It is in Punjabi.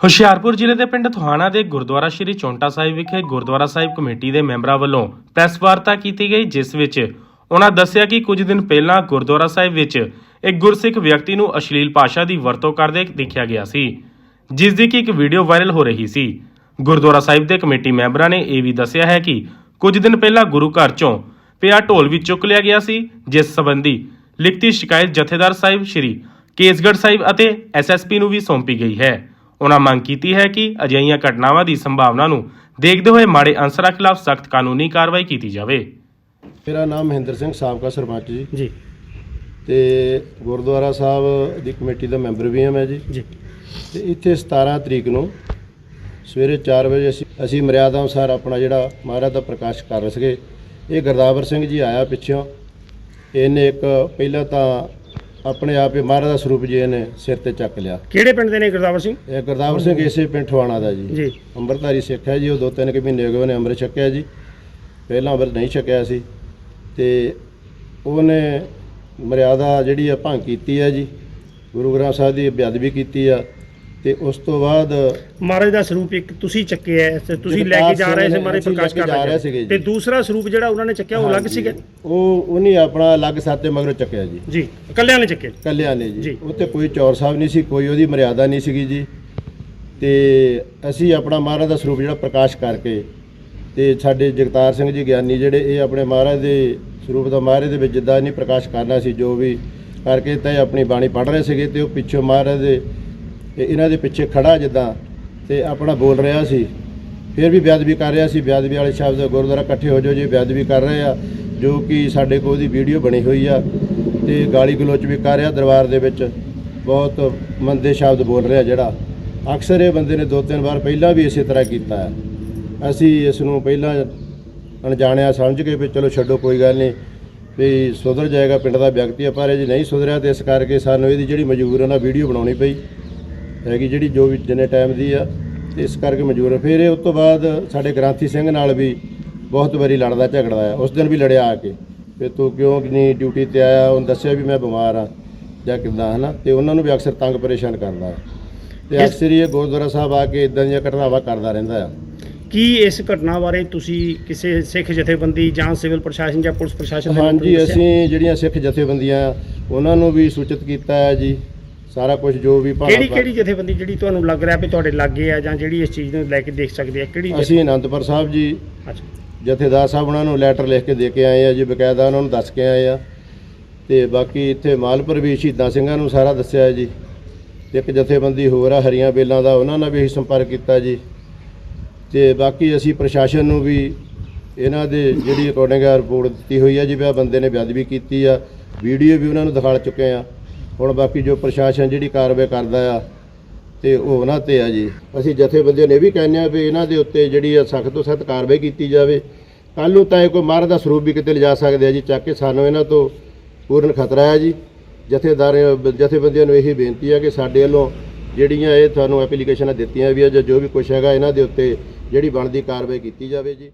ਹੁਸ਼ਿਆਰਪੁਰ ਜ਼ਿਲ੍ਹੇ ਦੇ ਪਿੰਡ ਥੋਹਾਣਾ ਦੇ ਗੁਰਦੁਆਰਾ ਸ਼੍ਰੀ ਚੌਂਟਾ ਸਾਹਿਬ ਵਿਖੇ ਗੁਰਦੁਆਰਾ ਸਾਹਿਬ ਕਮੇਟੀ ਦੇ ਮੈਂਬਰਾਂ ਵੱਲੋਂ ਪ੍ਰੈਸ ਵਾਰਤਾ ਕੀਤੀ ਗਈ, ਜਿਸ ਵਿੱਚ ਉਹਨਾਂ ਦੱਸਿਆ ਕਿ ਕੁਝ ਦਿਨ ਪਹਿਲਾਂ ਗੁਰਦੁਆਰਾ ਸਾਹਿਬ ਵਿੱਚ ਇੱਕ ਗੁਰਸਿੱਖ ਵਿਅਕਤੀ ਨੂੰ ਅਸ਼ਲੀਲ ਭਾਸ਼ਾ ਦੀ ਵਰਤੋਂ ਕਰਦੇ ਦੇਖਿਆ ਗਿਆ ਸੀ, ਜਿਸ ਦੀ ਕਿ ਇੱਕ ਵੀਡੀਓ ਵਾਇਰਲ ਹੋ ਰਹੀ ਸੀ। ਗੁਰਦੁਆਰਾ ਸਾਹਿਬ ਦੇ ਕਮੇਟੀ ਮੈਂਬਰਾਂ ਨੇ ਇਹ ਵੀ ਦੱਸਿਆ ਹੈ ਕਿ ਕੁਝ ਦਿਨ ਪਹਿਲਾਂ ਗੁਰੂ ਘਰ ਚੋਂ ਪਿਆ ਢੋਲ ਵੀ ਚੁੱਕ ਲਿਆ ਗਿਆ ਸੀ, ਜਿਸ ਸੰਬੰਧੀ ਲਿਖਤੀ ਸ਼ਿਕਾਇਤ ਜਥੇਦਾਰ ਸਾਹਿਬ ਸ਼੍ਰੀ ਕੇਸਗੜ੍ਹ ਸਾਹਿਬ ਅਤੇ ਐਸਐਸਪੀ ਨੂੰ ਵੀ ਸੌਂਪੀ ਗਈ ਹੈ। ਉਹਨਾਂ ਮੰਗ ਕੀਤੀ ਹੈ ਕਿ ਅਜਿਹੀਆਂ ਘਟਨਾਵਾਂ ਦੀ ਸੰਭਾਵਨਾ ਨੂੰ ਦੇਖਦੇ ਹੋਏ ਮਾੜੇ ਅਨਸਰਾਂ ਖਿਲਾਫ ਸਖਤ ਕਾਨੂੰਨੀ ਕਾਰਵਾਈ ਕੀਤੀ ਜਾਵੇ। ਮੇਰਾ ਨਾਮ ਮਹਿੰਦਰ ਸਿੰਘ ਸਾਬਕਾ ਸਰਪੰਚ ਜੀ। ਜੀ। ਤੇ ਗੁਰਦੁਆਰਾ ਸਾਹਿਬ ਦੀ ਕਮੇਟੀ ਦਾ ਮੈਂਬਰ ਵੀ ਹਾਂ ਮੈਂ ਜੀ। ਜੀ। ਤੇ ਇੱਥੇ 17 ਤਰੀਕ ਨੂੰ ਸਵੇਰੇ 4 ਵਜੇ ਅਸੀਂ ਅਸੀਂ ਮਰਿਆਦਾ ਅਨੁਸਾਰ ਆਪਣਾ ਜਿਹੜਾ ਮਹਾਰਾਜ ਦਾ ਪ੍ਰਕਾਸ਼ ਕਰ ਰਹੇ ਸੀਗੇ। ਇਹ ਗੁਰਦਾਵਰ ਸਿੰਘ ਜੀ ਆਇਆ ਪਿੱਛੋਂ। ਇਹਨੇ ਇੱਕ ਪਹਿਲਾਂ ਤਾਂ ਆਪਣੇ ਆਪ ਹੀ ਮਹਾਰਾਜ ਦਾ ਸਰੂਪ ਜੀ ਇਹਨੇ ਸਿਰ ਤੇ ਚੱਕ ਲਿਆ। ਕਿਹੜੇ ਪਿੰਡ ਦੇ ਨੇ ਗੁਰਦਾਵਰ ਸਿੰਘ? ਇਹ ਗੁਰਦਾਵਰ ਸਿੰਘ ਇਸੇ ਪਿੰਡ ਠਵਾਣਾ ਦਾ ਜੀ। ਜੀ। ਅੰਮ੍ਰਿਤਧਾਰੀ ਸਿੱਖ ਹੈ ਜੀ ਉਹ ਦੋ ਤਿੰਨ ਕੁ ਮਹੀਨੇ ਹੋ ਗਏ ਉਹਨੇ ਅੰਮ੍ਰਿਤ ਛਕਿਆ ਜੀ। ਪਹਿਲਾਂ ਅੰਮ੍ਰਿਤ ਨਹੀਂ ਛਕਿਆ ਸੀ। ਤੇ ਉਹਨੇ ਮਰਿਆਦਾ ਜਿਹੜੀ ਆ ਭੰਗ ਕੀਤੀ ਹੈ ਜੀ। ਗੁਰੂ ਗ੍ਰੰਥ ਸਾਹਿਬ ਦੀ ਬੇਅਦਬੀ ਕੀਤੀ ਆ। ਤੇ ਉਸ ਤੋਂ ਬਾਅਦ ਮਹਾਰਾਜ ਦਾ ਸਰੂਪ ਇੱਕ ਤੁਸੀਂ ਚੱਕਿਆ ਹੈ ਤੇ ਤੁਸੀਂ ਲੈ ਕੇ ਜਾ ਰਹੇ ਸੀ ਮਹਾਰਾਜ ਪ੍ਰਕਾਸ਼ ਕਰ ਰਹੇ ਸੀਗੇ। ਤੇ ਦੂਸਰਾ ਸਰੂਪ ਜਿਹੜਾ ਉਹਨਾਂ ਨੇ ਚੱਕਿਆ ਉਹ ਅਲੱਗ ਸੀਗਾ? ਉਹ ਉਹਨੇ ਆਪਣਾ ਅਲੱਗ ਸਾਤੇ ਮਗਰੋਂ ਚੱਕਿਆ ਜੀ। ਜੀ ਇਕੱਲਿਆਂ ਨੇ ਚੱਕਿਆ ਕੱਲਿਆਂ ਨੇ ਜੀ। ਉੱਤੇ ਕੋਈ ਚੌਰ ਸਾਹਿਬ ਨਹੀਂ ਸੀ ਕੋਈ ਉਹਦੀ ਮਰਿਆਦਾ ਨਹੀਂ ਸੀਗੀ ਜੀ। ਤੇ ਅਸੀਂ ਆਪਣਾ ਮਹਾਰਾਜ ਦਾ ਸਰੂਪ ਜਿਹੜਾ ਪ੍ਰਕਾਸ਼ ਕਰਕੇ ਤੇ ਸਾਡੇ ਜਗਤਾਰ ਸਿੰਘ ਜੀ ਗਿਆਨੀ ਜਿਹੜੇ ਇਹ ਆਪਣੇ ਮਹਾਰਾਜ ਦੇ ਸਰੂਪ ਦਾ ਮਹਾਰਾਜ ਦੇ ਵਿੱਚ ਜਿੱਦਾਂ ਨਹੀਂ ਪ੍ਰਕਾਸ਼ ਕਰਨਾ ਸੀ ਜੋ ਵੀ ਕਰਕੇ ਤਾਂ ਆਪਣੀ ਬਾਣੀ ਪੜ੍ਹ ਰਹੇ ਸੀਗੇ ਤੇ ਉਹ ਪਿੱਛੋਂ ਮਹਾਰਾਜ ਦੇ ਇਹ ਇਹਨਾਂ ਦੇ ਪਿੱਛੇ ਖੜਾ ਜਿੱਦਾਂ ਤੇ ਆਪਣਾ ਬੋਲ ਰਿਹਾ ਸੀ। ਫਿਰ ਵੀ ਬੇਅਦਬੀ ਕਰ ਰਿਹਾ ਸੀ। ਬੇਅਦਬੀ ਵਾਲੇ ਸ਼ਬਦ ਗੁਰਦੁਆਰਾ ਇਕੱਠੇ ਹੋ ਜਾਓ ਜੀ ਬੇਅਦਬੀ ਕਰ ਰਹੇ ਆ, ਜੋ ਕਿ ਸਾਡੇ ਕੋਲ ਉਹਦੀ ਵੀਡੀਓ ਬਣੀ ਹੋਈ ਆ ਤੇ ਗਾਲੀ ਗਲੋਚ ਵੀ ਕਰ ਰਿਹਾ ਦਰਬਾਰ ਦੇ ਵਿੱਚ। ਬਹੁਤ ਮੰਦੇ ਸ਼ਬਦ ਬੋਲ ਰਿਹਾ ਜਿਹੜਾ। ਅਕਸਰ ਇਹ ਬੰਦੇ ਨੇ ਦੋ ਤਿੰਨ ਵਾਰ ਪਹਿਲਾਂ ਵੀ ਇਸੇ ਤਰ੍ਹਾਂ ਕੀਤਾ ਹੈ। ਅਸੀਂ ਇਸ ਨੂੰ ਪਹਿਲਾਂ ਅਣਜਾਣਿਆ ਸਮਝ ਕੇ ਵੀ ਚਲੋ ਛੱਡੋ, ਕੋਈ ਗੱਲ ਨਹੀਂ। ਵੀ ਸੁਧਰ ਜਾਏਗਾ ਪਿੰਡ ਦਾ ਵਿਅਕਤੀ ਆ, ਪਰ ਇਹ ਜੇ ਨਹੀਂ ਸੁਧਰਿਆ ਤੇ ਇਸ ਕਰਕੇ ਸਾਨੂੰ ਇਹਦੀ ਜਿਹੜੀ ਮਜਬੂਰਨ ਨਾਲ ਵੀਡੀਓ ਬਣਾਉਣੀ ਪਈ। ਹੈਗੀ ਜਿਹੜੀ ਜੋ ਵੀ ਜਿੰਨੇ ਟਾਈਮ ਦੀ ਆ ਤੇ ਇਸ ਕਰਕੇ ਮਜਬੂਰ ਆ। ਫਿਰ ਇਹ ਉਸ ਤੋਂ ਬਾਅਦ ਸਾਡੇ ਗ੍ਰਾਂਥੀ ਸਿੰਘ ਨਾਲ ਵੀ ਬਹੁਤ ਵਾਰੀ ਲੜਦਾ ਝਗੜਦਾ ਆ। ਉਸ ਦਿਨ ਵੀ ਲੜਿਆ ਆ ਕੇ। ਵੀ ਤੂੰ ਕਿਉਂ ਨਹੀਂ ਡਿਊਟੀ ਤੇ ਆਇਆ? ਉਹਨੇ ਦੱਸਿਆ ਵੀ ਮੈਂ ਬਿਮਾਰ ਆ ਜਾਂ ਕਿੱਦਾਂ ਹਨਾ? ਤੇ ਉਹਨਾਂ ਨੂੰ ਵੀ ਅਕਸਰ ਤੰਗ ਪਰੇਸ਼ਾਨ ਕਰਦਾ ਆ। ਤੇ ਅਕਸਰ ਹੀ ਇਹ ਗੁਰਦੁਆਰਾ ਸਾਹਿਬ ਆ ਕੇ ਇਦਾਂ ਦੀਆਂ ਘਟਨਾਵਾਂ ਕਰਦਾ ਰਹਿੰਦਾ ਆ। ਕੀ ਇਸ ਘਟਨਾ ਬਾਰੇ ਤੁਸੀਂ ਕਿਸੇ ਸਿੱਖ ਜਥੇਬੰਦੀ ਜਾਂ ਸਿਵਲ ਪ੍ਰਸ਼ਾਸਨ ਜਾਂ ਪੁਲਿਸ ਪ੍ਰਸ਼ਾਸਨ ਦੇ ਹਾਂਜੀ? ਅਸੀਂ ਜਿਹੜੀਆਂ ਸਿੱਖ ਜਥੇਬੰਦੀਆਂ ਉਹਨਾਂ ਨੂੰ ਵੀ ਸੂਚਿਤ ਕੀਤਾ ਹੈ ਜੀ। ਸਾਰਾ ਕੁਝ ਜੋ ਵੀ ਭਾਵ- ਕਿਹੜੀ ਕਿਹੜੀ ਜਥੇਬੰਦੀ ਜਿਹੜੀ ਤੁਹਾਨੂੰ ਲੱਗ ਰਿਹਾ ਵੀ ਤੁਹਾਡੇ ਲਾਗੇ ਆ ਜਾਂ ਜਿਹੜੀ ਇਸ ਚੀਜ਼ ਨੂੰ ਲੈ ਕੇ ਦੇਖ ਸਕਦੀ ਹੈ ਕਿਹੜੀ ਅਸੀਂ ਅਨੰਦਪੁਰ ਸਾਹਿਬ ਜੀ ਅੱਛਾ। ਜਥੇਦਾਰ ਸਾਹਿਬ ਉਹਨਾਂ ਨੂੰ ਲੈਟਰ ਲਿਖ ਕੇ ਦੇ ਕੇ ਆਏ ਆ ਜੀ ਬਕਾਇਦਾ ਉਹਨਾਂ ਨੂੰ ਦੱਸ ਕੇ ਆਏ ਆ। ਤੇ ਬਾਕੀ ਇੱਥੇ ਮਾਲਪੁਰ ਵੀ ਸ਼ਹੀਦਾਂ ਸਿੰਘਾਂ ਨੂੰ ਸਾਰਾ ਦੱਸਿਆ ਹੈ ਜੀ। ਇੱਕ ਜਥੇਬੰਦੀ ਹੋਰ ਆ ਹਰੀਆਂ ਬੇਲਾਂ ਦਾ ਉਹਨਾਂ ਨਾਲ ਵੀ ਅਸੀਂ ਸੰਪਰਕ ਕੀਤਾ ਜੀ। ਤੇ ਬਾਕੀ ਅਸੀਂ ਪ੍ਰਸ਼ਾਸਨ ਨੂੰ ਵੀ ਇਹਨਾਂ ਦੇ ਜਿਹੜੀ ਅਕੋਰਡਿੰਗ ਰਿਪੋਰਟ ਦਿੱਤੀ ਹੋਈ ਆ ਜੀ ਵੀ ਆਹ ਬੰਦੇ ਨੇ ਬੇਅਦਬੀ ਕੀਤੀ ਆ। ਵੀਡੀਓ ਵੀ ਉਹਨਾਂ ਨੂੰ ਦਿਖਾ ਚੁੱਕੇ ਆ। ਹੁਣ ਬਾਕੀ ਜੋ ਪ੍ਰਸ਼ਾਸਨ ਜਿਹੜੀ ਕਾਰਵਾਈ ਕਰਦਾ ਆ, ਤੇ ਉਹ ਉਹਨਾਂ ਤੇ ਆ ਜੀ। ਅਸੀਂ ਜਥੇਬੰਦੀਆਂ ਨੇ ਇਹ ਵੀ ਕਹਿੰਦੇ ਆ ਵੀ ਇਹਨਾਂ ਦੇ ਉੱਤੇ ਜਿਹੜੀ ਆ ਸਖਤ ਤੋਂ ਸਖਤ ਕਾਰਵਾਈ ਕੀਤੀ ਜਾਵੇ। ਕੱਲ੍ਹ ਨੂੰ ਤਾਂ ਇਹ ਕੋਈ ਮਹਾਰਾਜ ਦਾ ਸਰੂਪ ਵੀ ਕਿਤੇ ਲਿਜਾ ਸਕਦੇ ਆ ਜੀ, ਚੱਕ ਕੇ ਸਾਨੂੰ ਇਹਨਾਂ ਤੋਂ ਪੂਰਨ ਖਤਰਾ ਹੈ ਜੀ। ਜਥੇਦਾਰ, ਜਥੇਬੰਦੀਆਂ ਨੂੰ ਇਹੀ ਬੇਨਤੀ ਹੈ ਕਿ ਸਾਡੇ ਵੱਲੋਂ ਜਿਹੜੀਆਂ ਇਹ ਤੁਹਾਨੂੰ ਐਪਲੀਕੇਸ਼ਨਾਂ ਦਿੱਤੀਆਂ ਵੀ ਆ, ਜਾਂ ਜੋ ਵੀ ਕੁਛ ਹੈਗਾ ਇਹਨਾਂ ਦੇ ਉੱਤੇ ਜਿਹੜੀ ਬਣਦੀ ਕਾਰਵਾਈ ਕੀਤੀ ਜਾਵੇ ਜੀ।